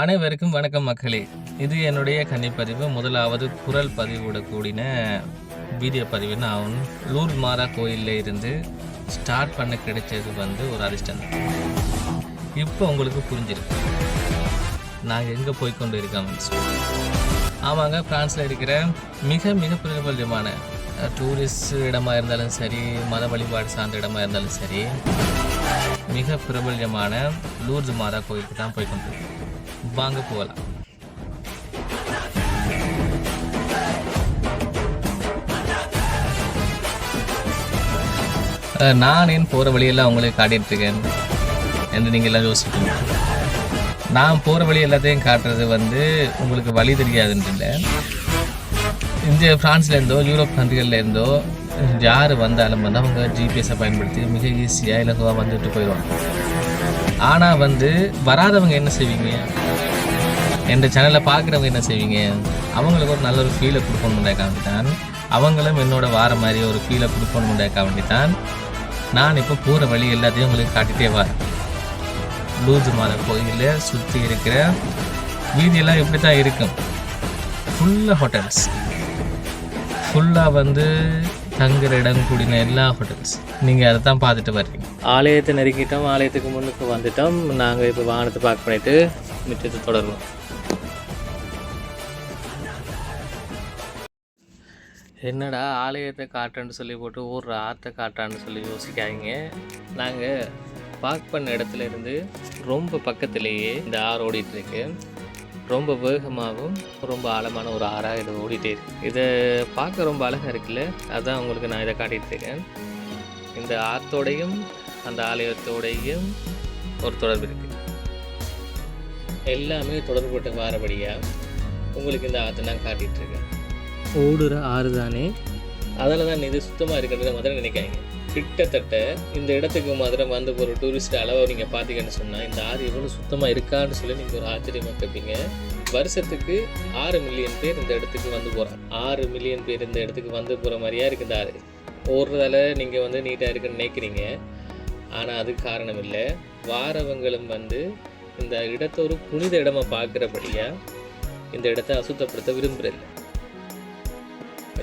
அனைவருக்கும் வணக்கம் மக்களே. இது என்னுடைய கன்னிப்பதிவு முதலாவது குரல் பதிவோட கூடின வீடியோ பதிவு. நான் லூர் மாரா கோயிலில் இருந்து ஸ்டார்ட் பண்ண கிடைச்சது வந்து ஒரு அதிர்ஷ்டம் இப்போ உங்களுக்கு புரிஞ்சிருக்கு. நாங்கள் எங்கே போய் கொண்டு இருக்கோம்னு சொல்லி ஆமாங்க ஃப்ரான்ஸில் இருக்கிற மிக மிக பிரபல்யமான டூரிஸ்ட் இடமா இருந்தாலும் சரி மத வழிபாடு சார்ந்த இடமா இருந்தாலும் சரி மிக பிரபல்யமான லூர்து மாதா கோயிலுக்கு தான் போய் கொண்டிருக்கோம் வாங்க போகலாம் நான் ஏன் போகிற வழியெல்லாம் உங்களுக்கு காட்டிட்டு இருக்கேன் என்று நீங்கள் எல்லாம் யோசிப்பீங்க. நான் போகிற வழி எல்லாத்தையும் காட்டுறது வந்து உங்களுக்கு வழி தெரியாதுன்னு இல்லை. இந்த ஃப்ரான்ஸ்லேருந்தோ யூரோப் கண்ட்ரிகளில் இருந்தோ யார் வந்தாலும் வந்து அவங்க ஜிபிஎஸை பயன்படுத்தி மிக ஈஸியாக இலகுவாக வந்துட்டு போயிடுவாங்க. ஆனால் வந்து வராதவங்க என்ன செய்வீங்க? என்ற சேனலை பார்க்குறவங்க என்ன செய்வீங்க? அவங்களுக்கு ஒரு நல்ல ஒரு ஃபீலை கொடுக்கணுண்டாக்க வேண்டித்தான் அவங்களும் என்னோட வார மாதிரி ஒரு ஃபீலை கொடுக்கணுண்டாக்க வேண்டித்தான் நான் இப்போ போகிற வழி எல்லாத்தையும் உங்களுக்கு காட்டிகிட்டே வரேன். லூஜு மாலை கோயிலில் சுற்றி இருக்கிற வீதியெல்லாம் இப்படி தான் இருக்கும். ஃபுல்லாக ஹோட்டல்ஸ் ஃபுல்லாக வந்து தங்குற இடம் கூடின எல்லா ஹோட்டல்ஸ் நீங்கள் அதை தான் பார்த்துட்டு வர்றீங்க. ஆலயத்தை நெருங்கிட்டோம் ஆலயத்துக்கு முன்னுக்கு வந்துட்டோம். நாங்கள் இப்போ வாகனத்தை பார்க் பண்ணிவிட்டு மிச்சத்தை தொடருவோம். என்னடா ஆலயத்தை காட்டுறேன்னு சொல்லி போட்டு ஊர் ஆற்றை காட்டுறான்னு சொல்லி யோசிக்காதீங்க. நாங்கள் பார்க் பண்ண இடத்துல இருந்து ரொம்ப பக்கத்துலேயே இந்த ஆறு ஓடிட்டுருக்கு ரொம்ப வேகமாகவும் ரொம்ப ஆழமான ஒரு ஆறாக இது ஓடிட்டே இருக்கு. இதை பார்க்க ரொம்ப அழகாக இருக்குல்ல? அதான் உங்களுக்கு நான் இதை காட்டிட்டு இருக்கேன். இந்த ஆற்றோடையும் அந்த ஆலயத்தோடையும் ஒரு தொடர்பு இருக்கு. எல்லாமே தொடர்புபட்டு வாரபடியாக உங்களுக்கு இந்த ஆற்றை நான் காட்டிட்டு இருக்கேன். ஓடுற ஆறு தானே அதில் தான் இது சுத்தமாக இருக்குன்றத முதல்ல நினைக்காங்க கிட்டத்தட்ட இந்த இடத்துக்கு மதுரை வந்து ஒரு டூரிஸ்ட் அளவை நீங்கள் பார்த்தீங்கன்னு சொன்னால் இந்த ஆறு எவ்வளோ சுத்தமாக இருக்கான்னு சொல்லி நீங்கள் ஒரு ஆச்சரியமாக கேட்பீங்க வருஷத்துக்கு ஆறு மில்லியன் பேர் இந்த இடத்துக்கு வந்து போகிறாங்க ஆறு மில்லியன் பேர் இந்த இடத்துக்கு வந்து போகிற மாதிரியா இருக்குது இந்த ஆறு. ஓடுறதால நீங்கள் வந்து நீட்டாக இருக்குன்னு நினைக்கிறீங்க. ஆனால் அதுக்கு காரணம் இல்லை. வாரவங்களும் வந்து இந்த இடத்த ஒரு புனித இடமா பார்க்குறபடியாக இந்த இடத்த அசுத்தப்படுத்த விரும்புகிறதில்ல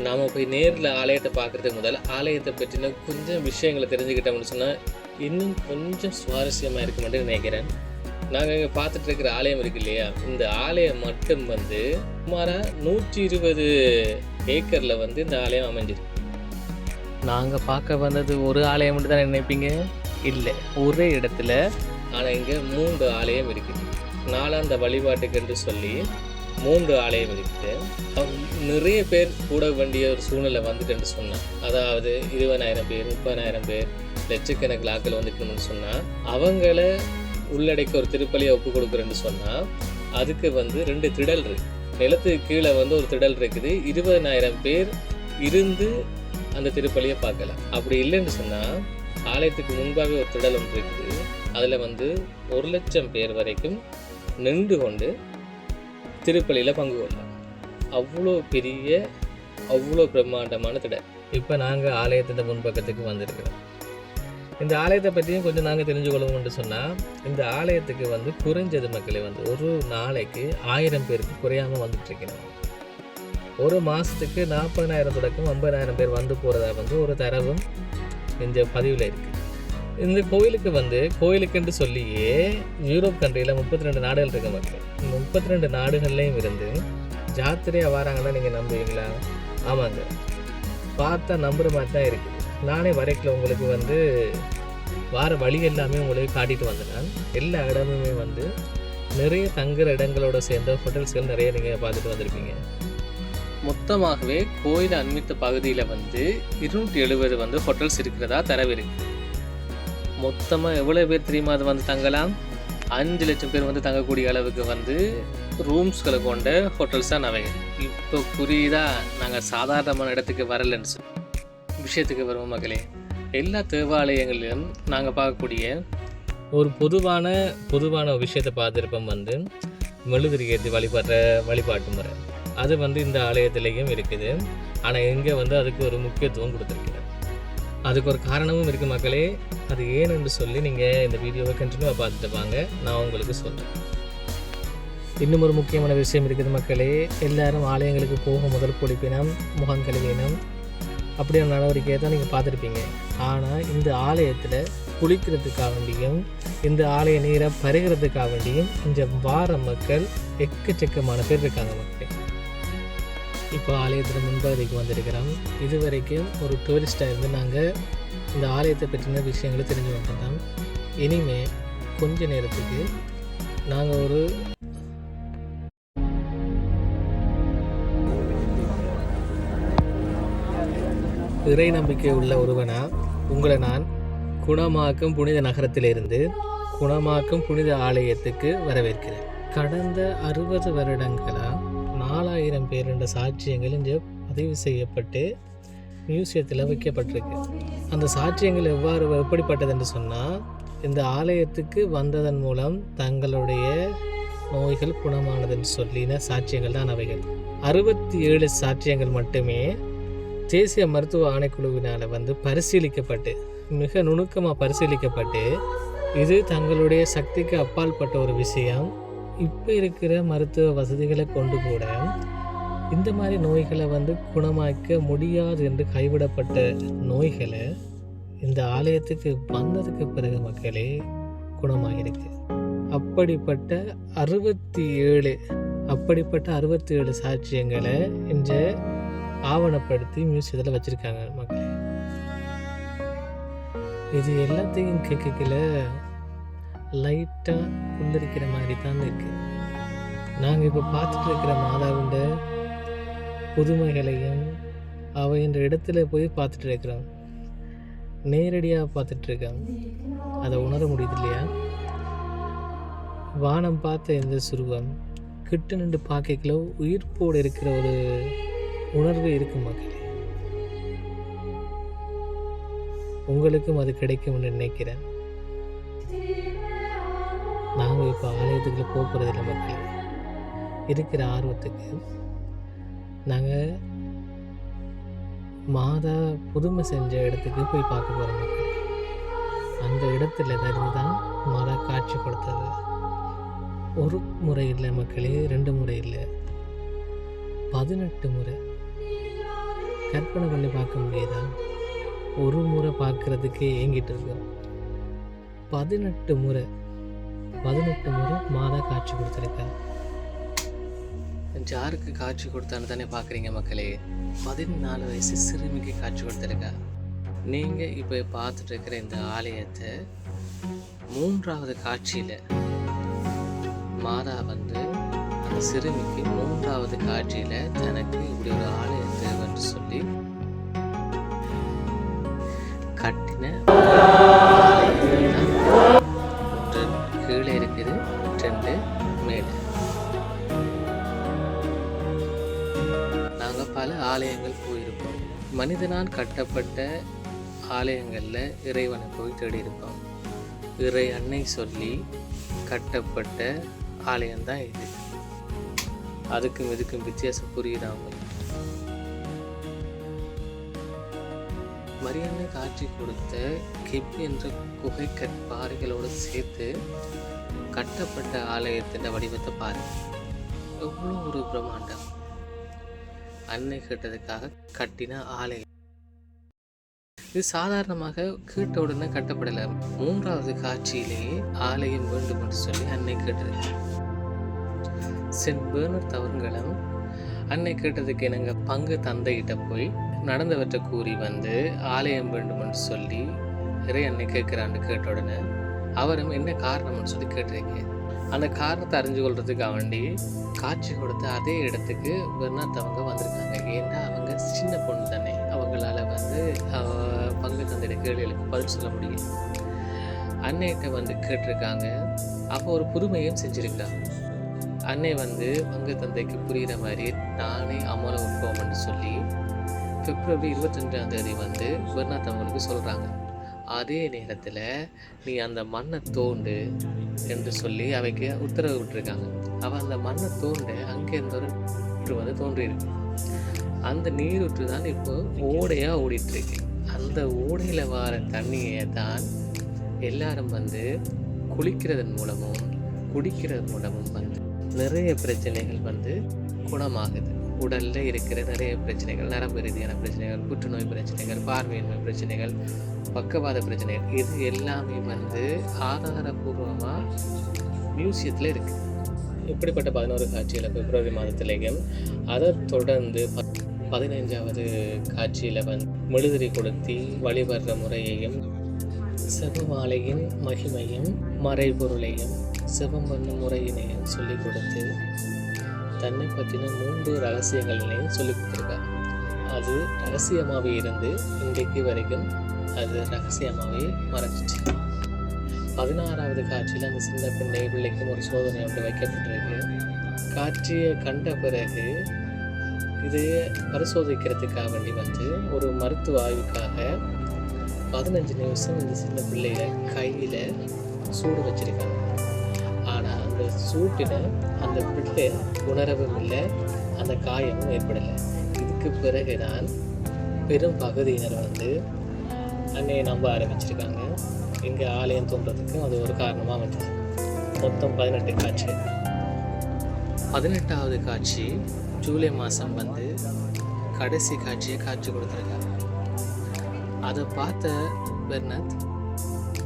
நாம் போய் நேரில் ஆலயத்தை பார்க்குறதுக்கு முதல்ல ஆலயத்தை பற்றின கொஞ்சம் விஷயங்களை தெரிஞ்சுக்கிட்டோம்னு சொன்னால் இன்னும் கொஞ்சம் சுவாரஸ்யமாக இருக்க மாட்டேன்னு நினைக்கிறேன். நாங்கள் இங்கே பார்த்துட்டு இருக்கிற ஆலயம் இருக்கு இல்லையா? இந்த ஆலயம் மட்டும் வந்து சுமாராக நூற்றி இருபது ஏக்கரில் வந்து இந்த ஆலயம் அமைஞ்சிருக்கு. நாங்கள் பார்க்க வந்தது ஒரு ஆலயம் மட்டும் தான் நினைப்பீங்க? இல்லை ஒரே இடத்துல ஆனால் இங்கே மூன்று ஆலயம் இருக்குது நாலாந்த வழிபாட்டுக்கு என்று சொல்லி மூன்று ஆலயம் இருக்குது அவங்க நிறைய பேர் கூட வேண்டிய ஒரு சூழ்நிலை வந்துட்டுன்னு சொன்னான் அதாவது இருபதாயிரம் பேர் முப்பதாயிரம் பேர் லட்சக்கணக்கில் ஆக்கள் வந்துட்டுன்னு சொன்னால் அவங்கள உள்ளடக்க ஒரு திருப்பலியை ஒப்பு கொடுக்குறேன்னு சொன்னால் அதுக்கு வந்து ரெண்டு திடல் இருக்கு. நிலத்துக்கு கீழே வந்து ஒரு திடல் இருக்குது. இருபதனாயிரம் பேர் இருந்து அந்த திருப்பலியை பார்க்கலாம். அப்படி இல்லைன்னு சொன்னால் ஆலயத்துக்கு முன்பாகவே ஒரு திடல் ஒன்று இருக்குது. அதில் வந்து ஒரு லட்சம் பேர் வரைக்கும் நின்று கொண்டு திருப்பலியில் பங்கு கொள்ளலாம் அவ்வளோ பெரிய அவ்வளோ பிரம்மாண்டமான திடல். இப்போ நாங்கள் ஆலயத்தின் முன்பக்கத்துக்கு வந்திருக்கிறோம். இந்த ஆலயத்தை பற்றியும் கொஞ்சம் நாங்கள் தெரிஞ்சுக்கொள்ளணும்னு சொன்னால் இந்த ஆலயத்துக்கு வந்து குறைஞ்சது மக்களே வந்து ஒரு நாளைக்கு ஆயிரம் பேருக்கு குறையாமல் வந்துட்டுருக்கணும் ஒரு மாதத்துக்கு நாற்பதாயிரம் தொடக்கம் ஐம்பதாயிரம் பேர் வந்து போகிறதா வந்து ஒரு தரவும் இந்த பதிவில் இருக்குது இந்த கோயிலுக்கு வந்து கோயிலுக்குன்னு சொல்லியே யூரோப் கண்ட்ரியில் முப்பத்தி ரெண்டு நாடுகள் இருக்க மக்கள். இந்த முப்பத்தி ரெண்டு நாடுகள்லையும் இருந்து ஜாத்திரையாக வராங்கன்னா நீங்கள் நம்புவீங்களா? ஆமாங்க. பார்த்தா நம்புற மாதிரி தான் இருக்குது நானே வரைக்கல உங்களுக்கு வந்து வார வழி எல்லாமே உங்களுக்கு காட்டிட்டு வந்தேன் எல்லா இடமுமே வந்து நிறைய தங்குற இடங்களோட சேர்ந்த ஹோட்டல்ஸ்கள் நிறைய நீங்கள் பார்த்துட்டு வந்திருப்பீங்க. மொத்தமாகவே கோயில் அண்மித்த பகுதியில் வந்து இருநூற்றி எழுபது வந்து ஹோட்டல்ஸ் இருக்கிறதா தரவு இருக்குது மொத்தமாக எவ்வளோ பேர் தெரியுமா அது வந்து தங்கலாம்? அஞ்சு லட்சம் பேர் வந்து தங்கக்கூடிய அளவுக்கு வந்து ரூம்ஸ்களை கொண்ட ஹோட்டல்ஸ் தான் நவை இப்போ புரியுதா? நாங்கள் சாதாரணமான இடத்துக்கு வரலன்னு சொல்லி விஷயத்துக்கு வருவோம் மகளே எல்லா தேவாலயங்களிலும் நாங்கள் பார்க்கக்கூடிய ஒரு பொதுவான பொதுவான விஷயத்தை பார்த்துருப்போம் வந்து மெழுதிரி ஏற்றி வழிபாடுற வழிபாட்டு முறை. அது வந்து இந்த ஆலயத்திலையும் இருக்குது. ஆனால் இங்கே வந்து அதுக்கு ஒரு முக்கியத்துவம் கொடுத்துருக்குது அதுக்கு ஒரு காரணமும் இருக்குது மக்களே. அது ஏன்னு சொல்லி நீங்கள் இந்த வீடியோவை கண்டினியூவாக பார்த்துட்டு வாங்க. நான் உங்களுக்கு சொல்கிறேன் இன்னும் ஒரு முக்கியமான விஷயம் இருக்குது மக்களே. எல்லாரும் ஆலயங்களுக்கு போக முதல் குளிப்பினம் முகம் கழுவினம். அப்படியான நடவடிக்கையை தான் நீங்கள் பார்த்துருப்பீங்க. ஆனால் இந்த ஆலயத்தில் குளிக்கிறதுக்காக வேண்டியும் இந்த ஆலய நீரை பருகிறதுக்காக வேண்டியும் இந்த வார மக்கள் எக்கச்சக்கமான பேர் இருக்காங்க மக்கள். இப்போ ஆலயத்தில் முன்பகுதிக்கு வந்திருக்கிறோம். இது வரைக்கும் ஒரு டூரிஸ்டாக இருந்து நாங்கள் இந்த ஆலயத்தை பற்றின விஷயங்களை தெரிஞ்சு வந்துட்டோம் இனிமே கொஞ்ச நேரத்துக்கு நாங்கள் ஒரு இறை நம்பிக்கை உள்ள ஒருவனா உங்களை நான் குணமாக்கும் புனித நகரத்திலிருந்து குணமாக்கும் புனித ஆலயத்துக்கு வரவேற்கிறேன். கடந்த அறுபது வருடங்களாக ஆயிரம் பேர் என்ற சாட்சியங்கள் இங்கே பதிவு செய்யப்பட்டு மியூசியத்தில் வைக்கப்பட்டிருக்கு. அந்த சாட்சியங்கள் எவ்வாறு எப்படிப்பட்டது என்று சொன்னால் இந்த ஆலயத்துக்கு வந்ததன் மூலம் தங்களுடைய நோய்கள் குணமானதுன்னு சொல்லின சாட்சியங்கள் தான் அவைகள். அறுபத்தி ஏழு சாட்சியங்கள் மட்டுமே தேசிய மருத்துவ ஆணைக்குழுவினால் வந்து பரிசீலிக்கப்பட்டு மிக நுணுக்கமாக பரிசீலிக்கப்பட்டு இது தங்களுடைய சக்திக்கு அப்பாற்பட்ட ஒரு விஷயம். இப்போ இருக்கிற மருத்துவ வசதிகளை கொண்டு கூட இந்த மாதிரி நோய்களை வந்து குணமாக்க முடியாது என்று கைவிடப்பட்ட நோய்களை இந்த ஆலயத்துக்கு வந்ததுக்கு பிறகு மக்களே குணமாகிருக்கு அப்படிப்பட்ட அறுபத்தி ஏழு அப்படிப்பட்ட அறுபத்தி ஏழு சாட்சியங்களை இந்த ஆவணப்படுத்தி மியூசியத்தில் வச்சுருக்காங்க மக்களே. இது எல்லாத்தையும் கேட்கல லைட்டாக புல்லரிக்கிற மாதிரி தான் இருக்குது நாங்கள் இப்போ பார்த்துட்டு இருக்கிற மாதாவுண்ட புதுமைகளையும் அவை என்ற இடத்துல போய் பார்த்துட்டு இருக்கிறோம் நேரடியாக பார்த்துட்டு அதை உணர முடியுது இல்லையா வானம் பார்த்த இந்த சுருவம் கிட்ட நின்று பார்க்கல உயிர்ப்போடு இருக்கிற ஒரு உணர்வு இருக்கு மக்களே. உங்களுக்கும் அது கிடைக்கும்னு நினைக்கிறேன். நாங்கள் இப்போ ஆலயத்துக்குள்ள போக போகிறதில்ல மக்களே. இருக்கிற ஆர்வத்துக்கு நாங்கள் மாதா புதுமை செஞ்ச இடத்துக்கு போய் பார்க்க போகிறோம் அந்த இடத்துல இருந்து தான் மாதா காட்சி கொடுத்தது. ஒரு முறை இல்லை மக்களே ரெண்டு முறை இல்லை. பதினெட்டு முறை. கற்பனை பண்ணி பார்க்க முடியுதா? ஒரு முறை பார்க்குறதுக்கே ஏங்கிட்டு இருக்கோம். பதினெட்டு முறை. பதினெட்டு முறை மாதா காட்சி கொடுத்துருக்கா ஜாருக்கு காட்சி கொடுத்தான்னு தானே பார்க்குறீங்க மக்களே? பதினாலு வயசு சிறுமிக்கு காட்சி கொடுத்துருக்கா. நீங்கள் இப்போ பார்த்துட்டு இருக்கிற இந்த ஆலயத்தை மூன்றாவது காட்சியில் மாதா வந்து அந்த சிறுமிக்கு மூன்றாவது காட்சியில் தனக்கு இப்படி ஒரு ஆலயத்தை வந்து சொல்லி கட்டின நாங்கள் பல ஆலயங்கள் போயிருக்கோம். மனிதனால் கட்டப்பட்ட ஆலயங்களில் இறைவனை போய் தேடி இருக்கோம் இறை அன்னை சொல்லி கட்டப்பட்ட ஆலயம்தான் இது. அதுக்கும் இதுக்கும் வித்தியாசம் புரியுதா உங்களுக்கு? மரியன்னை காட்சி கொடுத்த கிப் என்ற குகை கற்பாறைகளோடு சேர்த்து கட்டப்பட்ட ஆலயத்தின் வடிவத்தை பாருங்க. எவ்வளோ ஒரு பிரம்மாண்டம். அன்னை கேட்டதுக்காக கட்டின ஆலயம் இது சாதாரணமாக கேட்ட உடனே கட்டப்படலை. மூன்றாவது காட்சியிலேயே ஆலயம் வேண்டும் என்று சொல்லி அன்னை கேட்டது. சென்ட் பேர்னர் தவறுங்களும் அன்னை கேட்டதுக்கு எனக்கு பங்கு தந்தைகிட்ட போய் நடந்தவற்றை கூறி வந்து ஆலயம் வேண்டும்னு சொல்லி இறை அன்னை கேட்கிறான்னு கேட்ட உடனே அவரும் என்ன காரணம்னு சொல்லி கேட்டிருக்கேன் அந்த காரணத்தை அறிஞ்சு கொள்றதுக்காக வேண்டி காட்சி கொடுத்து அதே இடத்துக்கு பெர்னாத் அவங்க வந்திருக்காங்க. ஏன்னா அவங்க சின்ன பொண்ணு தானே. அவங்களால வந்து பங்கு தந்தையோட கேள்விகளுக்கு பதில் சொல்ல முடியும் அன்னைகிட்ட வந்து கேட்டிருக்காங்க. அப்போ ஒரு புதுமையும் செஞ்சுருக்காங்க அன்னை வந்து பங்கு தந்தைக்கு புரிகிற மாதிரி நானே அமல உட்போம்னு சொல்லி பிப்ரவரி இருபத்தஞ்சாம் தேதி வந்து பெர்னாத் அவங்களுக்கு சொல்கிறாங்க அதே நேரத்தில் நீ அந்த மண்ணை தோண்டு என்று சொல்லி அவைக்கு உத்தரவு விட்டுருக்காங்க. அவள் அந்த மண்ணை தோண்ட அங்கே இருந்த ஒரு நீரூற்று வந்து தோன்றியிருக்கு. அந்த நீரூற்று தான் இப்போ ஓடையாக ஓடிட்டுருக்கு. அந்த ஓடையில் வர தண்ணியை தான் எல்லாரும் வந்து குளிக்கிறதன் மூலமும் குடிக்கிறது மூலமும் வந்து நிறைய பிரச்சனைகள் வந்து குணமாகுது. உடலில் இருக்கிற நிறைய பிரச்சனைகள் நரம்பு ரீதியான பிரச்சனைகள் புற்றுநோய் பிரச்சனைகள் பார்வையின்மை பிரச்சனைகள் பக்கவாத பிரச்சனைகள் இது எல்லாமே வந்து ஆதாரபூர்வமாக மியூசியத்தில் இருக்குது இப்படிப்பட்ட பதினோரு காட்சியில் பிப்ரவரி மாதத்திலேயும் அதை தொடர்ந்து பதினைஞ்சாவது காட்சியில் வந்து மெழுதிரி கொளுத்தி வழிபடுற முறையையும் செபமாலையின் மகிமையும் மறைபொருளையும் சிவம் பண்ணும் முறையினையும் சொல்லிக் கொடுத்து தன்னை பற்றின மூன்று ரகசியங்களையும் சொல்லிக் கொடுத்துருக்காங்க அது ரகசியமாகவே இருந்து இன்றைக்கு வரைக்கும் அது ரகசியமாகவே மறைஞ்சிச்சு. பதினாறாவது காட்சியில் அந்த சின்ன பிள்ளை பிள்ளைக்கும் ஒரு சோதனை ஒன்று வைக்கப்பட்டிருக்கு. காட்சியை கண்ட பிறகு இது பரிசோதிக்கிறதுக்காக வேண்டி வந்து ஒரு மருத்துவ ஆய்வுக்காக பதினஞ்சு நிமிஷம் இந்த சின்ன பிள்ளைய கையில் சூடு வச்சிருக்காங்க. சூட்டின அந்த பிள்ளை உணரவும் இல்லை அந்த காயமும் ஏற்படலை. இதுக்கு பிறகுதான் பெரும் பகுதியினர் வந்து அன்னையை நம்ப ஆரம்பிச்சிருக்காங்க. இங்கே ஆலயம் தோன்றதுக்கும் அது ஒரு காரணமாக அமைஞ்சது மொத்தம் பதினெட்டு காட்சி. பதினெட்டாவது காட்சி ஜூலை மாதம் வந்து கடைசி காட்சியை காட்சி கொடுத்துருக்காங்க. அதை பார்த்த பெர்னத்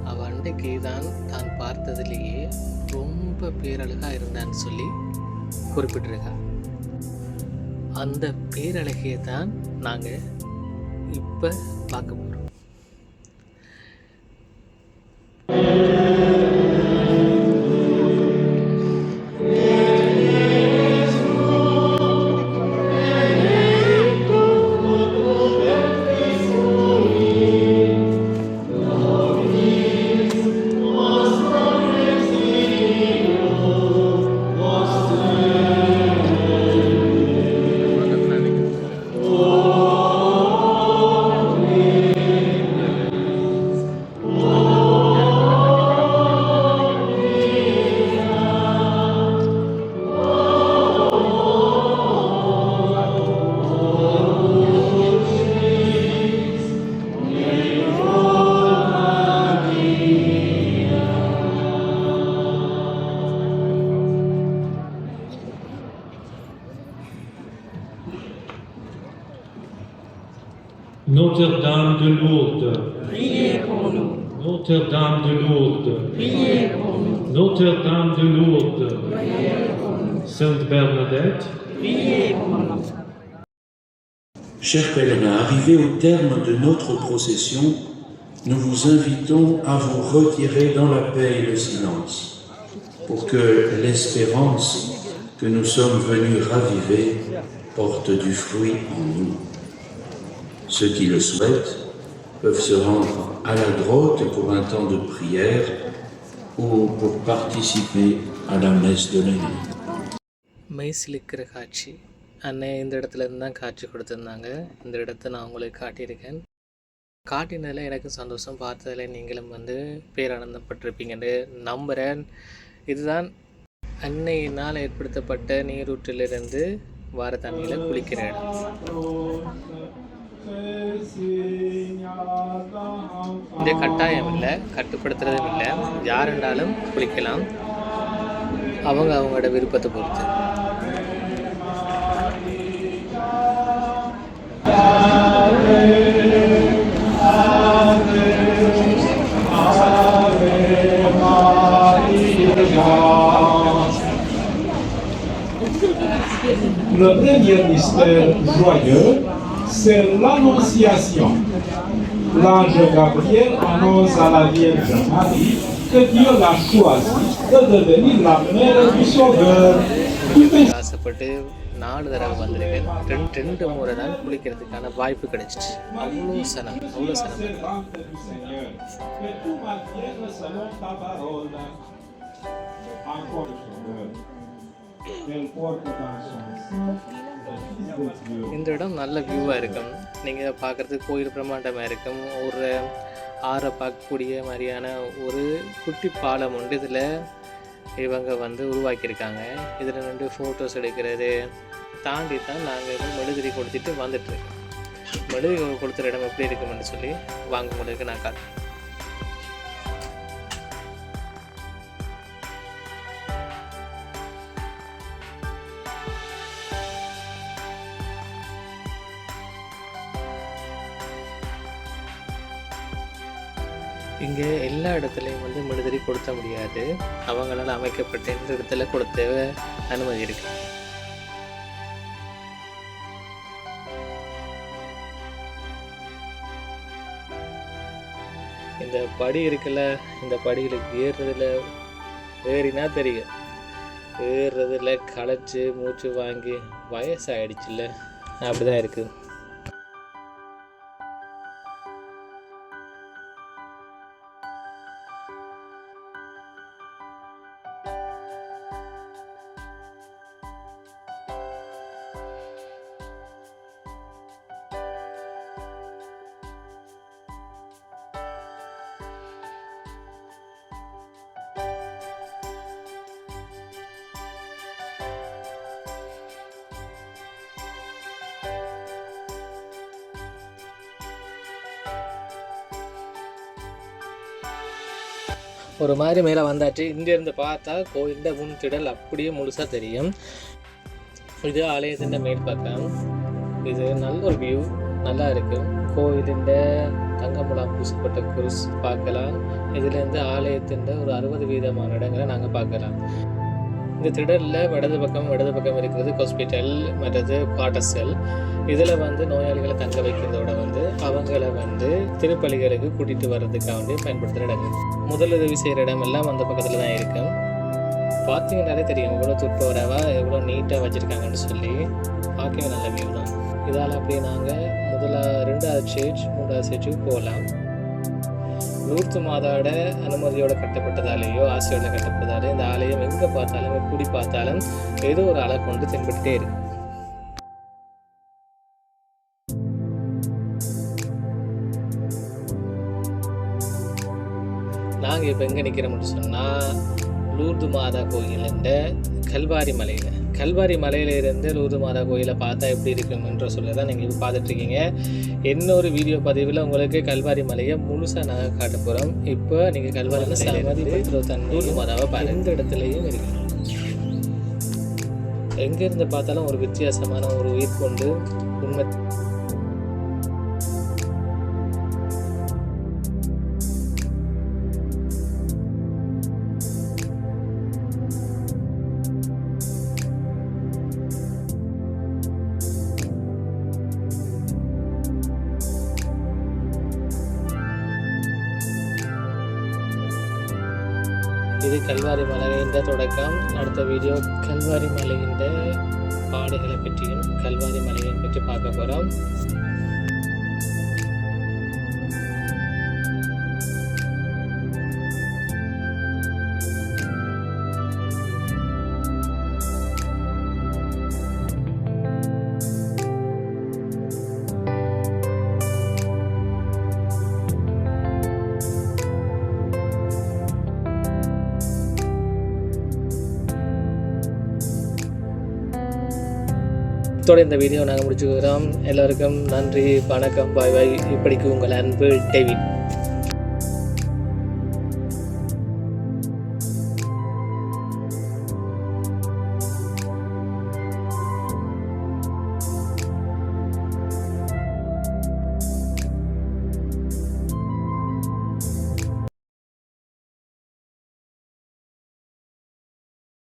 அவ அன்றைக்கு தான் தான் பார்த்ததுலேயே ரொம்ப பேரழகாக இருந்தான்னு சொல்லி குறிப்பிட்டிருக்கா. அந்த பேரழகையை தான் நாங்கள் இப்போ பார்க்க Notre-Dame de Lourdes. Notre-Dame de Lourdes. Notre-Dame de Lourdes. Sainte Bernadette. Chers pèlerins, arrivés au terme de notre procession, nous vous invitons à vous retirer dans la paix et le silence, pour que l'espérance que nous sommes venus raviver porte du fruit en nous. Ceux qui le souhaitent peuvent se rendre à la grotte pour un temps de prière ou pour participer à la messe de la nuit. மெய் சிலிக்கிற காட்சி. அன்னை இந்த இடத்துல இருந்து தான் காட்சி கொடுத்துருந்தாங்க. இந்த இடத்த நான் உங்களுக்கு காட்டியிருக்கேன். காட்டினதில் எனக்கு சந்தோஷம். பார்த்ததில் நீங்களும் வந்து பேரானந்தப்பட்டிருப்பீங்கன்னு நம்புகிறேன் இதுதான் அன்னையினால் ஏற்படுத்தப்பட்ட நீரூற்றிலிருந்து வார தண்ணியில் குளிக்கிற இடம். இந்த கட்டாயம் இல்லை கட்டுப்படுத்துறதும் இல்லை. யாருண்டாலும் குளிக்கலாம். அவங்க அவங்களோட விருப்பத்தை பொறுத்து. Le premier mystère joyeux, c'est l'Annonciation. L'ange Gabriel annonce à la Vierge Marie que Dieu l'a choisie de devenir la mère du Sauveur. ஆசைப்பட்டு நாலு தடவை வந்திருக்கேன் ரெண்டு ரெண்டு முறை தான் குளிக்கிறதுக்கான வாய்ப்பு கிடைச்சிச்சு அவ்வளோ சனம் அவ்வளோ சனம் இந்த இடம் நல்ல வியூவாக இருக்கும். நீங்கள் பார்க்குறதுக்கு கோயில் பிரம்மாண்டமாக இருக்கும். ஒரு ஆறை பார்க்கக்கூடிய மாதிரியான ஒரு குட்டி பாலம் உண்டு. இதில் இவங்க வந்து உருவாக்கியிருக்காங்க. இதில் நின்று ஃபோட்டோஸ் எடுக்கிறது. தாண்டி தான் நாங்கள் வந்து மெழுதிரி கொடுத்துட்டு வந்துட்டுருக்கோம் மெழுகு கொடுத்துற இடம் எப்படி இருக்கும்னு சொல்லி வாங்க உங்களுக்கு நான் காட்டுறேன். இங்கே எல்லா இடத்துலையும் வந்து மெழுதிரி கொடுத்த முடியாது. அவங்களால் அமைக்கப்பட்ட இந்த இடத்துல கொடுத்த அனுமதி இருக்கு இந்த படி இருக்குல்ல இந்த படிகளுக்கு ஏறுறதுல ஏறினா தெரியும். ஏறுறதுல களைச்சு மூச்சு வாங்கி வயசாயிடுச்சுல்ல. அப்படிதான் இருக்குது. ஒரு மாதிரி மேலே வந்தாச்சு. இங்கேருந்து பார்த்தா கோயிலிൻ്റെ முன்திடல் அப்படியே முழுசாக தெரியும். இது ஆலயத்தின் மேல் பக்கம் இது நல்ல ஒரு வியூ நல்லா இருக்கும் கோயிலின் தங்கமுலாம் பூசப்பட்ட குருஸ் பார்க்கலாம். இதுலேருந்து ஆலயத்தின் ஒரு அறுபது வீதமான இடங்களை நாங்கள் பார்க்கலாம். இந்த திடலில் வடது பக்கம் இடது பக்கம் இருக்கிறது ஹாஸ்பிட்டல் மற்றது பாட்டசல். இதில் வந்து நோயாளிகளை தங்க வைக்கிறதோட வந்து அவங்கள வந்து திருப்பலிகளுக்கு கூட்டிகிட்டு வர்றதுக்காக வந்து பயன்படுத்துகிற இடங்கள். முதலுதவி செய்கிற இடமெல்லாம் அந்த பக்கத்தில் தான் இருக்கும் பார்த்தீங்கன்னாலே தெரியும் எவ்வளோ துப்புரவா எவ்வளோ நீட்டாக வச்சுருக்காங்கன்னு சொல்லி. பார்க்கவே நல்ல வியூ தான். இதால் அப்படியே நாங்கள் முதல்ல ரெண்டாவது ஸ்டேஜ் மூன்றாவது ஸ்டேஜுக்கு போகலாம். லூர்த்து மாதாவோட அனுமதியோடு கட்டப்பட்டதாலேயோ ஆசையோட கட்டப்பட்டதாலே இந்த ஆலயம் எங்கே பார்த்தாலும் எப்படி பார்த்தாலும் ஏதோ ஒரு அழகு கொண்டு தென்பட்டுட்டே இருக்கு. நாங்கள் இப்போ எங்கே நிற்கிறோம்னு சொன்னால் லூர்து மாதா கோயிலுண்ட கல்வாரி மலையில். கல்வாரி மலையில இருந்து லூர்து மாதா கோயிலை பார்த்தா எப்படி இருக்கும்ன்ற சொல்ல தான் நீங்கள் இப்போ பார்த்துட்ருக்கீங்க இன்னொரு வீடியோ பதிவில் உங்களுக்கு கல்வாரி மலையை முழுசாக நாங்கள் காட்ட போகிறோம் இப்போ நீங்கள் கல்வாரி தண்ணி லூர்து மாதாவை பாருங்க. எந்த இடத்துலையும் இருக்கு. எங்கேருந்து பார்த்தாலும் ஒரு வித்தியாசமான ஒரு உயிர் கொண்டு உண்மை இது கல்வாரி மலையின் தொடக்கம். அடுத்த வீடியோ கல்வாரி மலையின் பாடுகளை பற்றியும் கல்வாரி மலையை பற்றி பார்க்க போகிறோம் இத்தோடு இந்த வீடியோ நாங்கள் முடிச்சுக்கிறோம். எல்லோருக்கும் நன்றி வணக்கம் பாய் பாய். இப்படிக்கு உங்கள் அன்பு டேவிட்.